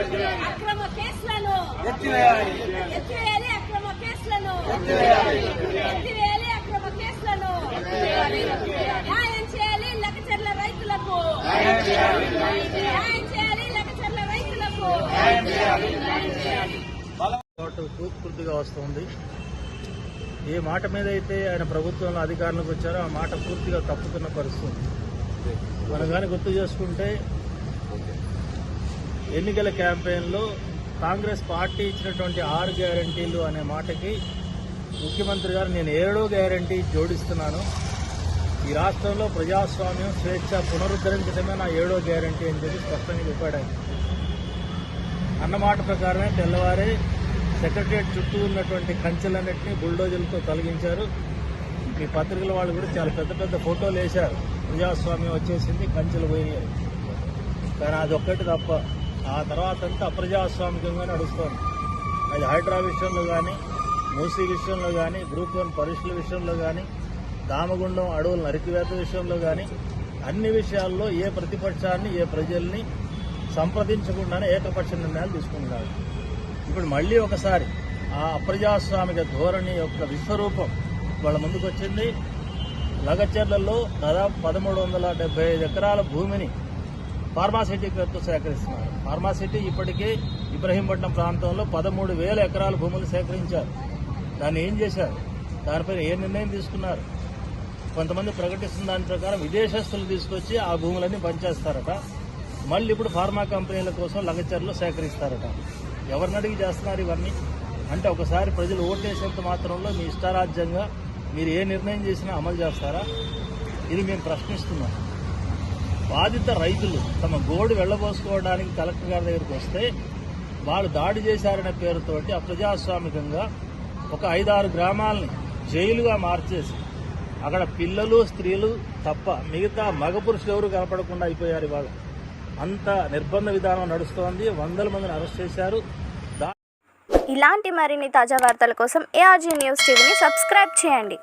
అక్రమ కేసులను. ఎత్తివేయాలి. ఎత్తివేయాలి అక్రమ కేసులను. ఎత్తివేయాలి. ఎత్తివేయాలి అక్రమ కేసులను. న్యాయం చేయాలి లకచర్ల రైతులకు. న్యాయం చేయాలి. లకచర్ల రైతులకు. వస్తుంది ఏ మాట మీద అయితే ఆయన ప్రభుత్వంలో అధికారంలోకి వచ్చారో ఆ మాట పూర్తిగా తప్పుతున్న పరిస్థితి మనం కానీ గుర్తు చేసుకుంటే ఎన్నికల క్యాంపెయిన్లో కాంగ్రెస్ పార్టీ ఇచ్చినటువంటి ఆరు గ్యారంటీలు అనే మాటకి ముఖ్యమంత్రి గారు నేను ఏడో గ్యారంటీ జోడిస్తున్నాను. ఈ రాష్ట్రంలో ప్రజాస్వామ్యం స్వేచ్ఛ పునరుద్ధరించడమే నా ఏడో గ్యారంటీ అని చెప్పి స్పష్టంగా చెప్పాడు. ఆయన అన్నమాట ప్రకారమే తెల్లవారే సెక్రటరియట్ చుట్టూ ఉన్నటువంటి కంచెలన్నింటినీ బుల్డోజర్లతో తొలగించారు. ఈ పత్రికల వాళ్ళు కూడా చాలా పెద్ద పెద్ద ఫోటోలు వేశారు. ప్రజాస్వామ్యం వచ్చేసింది కంచెలు పోయినాయి. కానీ అదొక్కటి తప్ప ఆ తర్వాత అంతా అప్రజాస్వామికంగా నడుస్తోంది. అది హైడ్రా విషయంలో కానీ మూసీ విషయంలో కానీ గ్రూప్ వన్ పరీక్షల విషయంలో కానీ దామగుండం అడవుల నరికివేత విషయంలో కానీ అన్ని విషయాల్లో ఏ ప్రతిపక్షాన్ని ఏ ప్రజల్ని సంప్రదించకుండానే ఏకపక్ష నిర్ణయాలు తీసుకుంటున్నారు. ఇప్పుడు మళ్ళీ ఒకసారి ఆ అప్రజాస్వామిక ధోరణి యొక్క విశ్వరూపం వాళ్ళ ముందుకు వచ్చింది లగచర్లలో దాదాపు పదమూడు వందల డెబ్బై ఐదు ఎకరాల భూమిని ఫార్మాసిటీతో పేరుతో సేకరిస్తున్నారు. ఫార్మాసిటీ ఇప్పటికే ఇబ్రహీంపట్నం ప్రాంతంలో పదమూడు వేల ఎకరాల భూములు సేకరించారు. దాన్ని ఏం చేశారు? దానిపైన ఏ నిర్ణయం తీసుకున్నారు? కొంతమంది ప్రకటిస్తున్న దాని ప్రకారం విదేశస్తులు తీసుకొచ్చి ఆ భూములన్నీ పనిచేస్తారట. మళ్ళీ ఇప్పుడు ఫార్మా కంపెనీల కోసం లగచర్లు సేకరిస్తారట. ఎవరిని అడిగి చేస్తున్నారు ఇవన్నీ? అంటే ఒకసారి ప్రజలు ఓటేసేంత మాత్రంలో మీ ఇష్టారాజ్యంగా మీరు ఏ నిర్ణయం చేసినా అమలు చేస్తారా? ఇది మేము ప్రశ్నిస్తున్నాం. బాధిత రైతులు తమ గోడు వెళ్ళబోసుకోవడానికి కలెక్టర్ గారి దగ్గరికి వస్తే వాళ్ళు దాడి చేశారనే పేరుతోటి అప్రజాస్వామికంగా ఒక ఐదారు గ్రామాలని జైలుగా మార్చేసి అక్కడ పిల్లలు స్త్రీలు తప్ప మిగతా మగ పురుషులు ఎవరు కనపడకుండా అయిపోయారు ఇవాళ. అంత నిర్బంధ విధానం నడుస్తోంది. వందల మందిని అరెస్ట్ చేశారు. దా- ఇలాంటి మరిన్ని తాజా వార్తల కోసం ఏఆర్జీ న్యూస్ టీవీని సబ్స్క్రైబ్ చేయండి.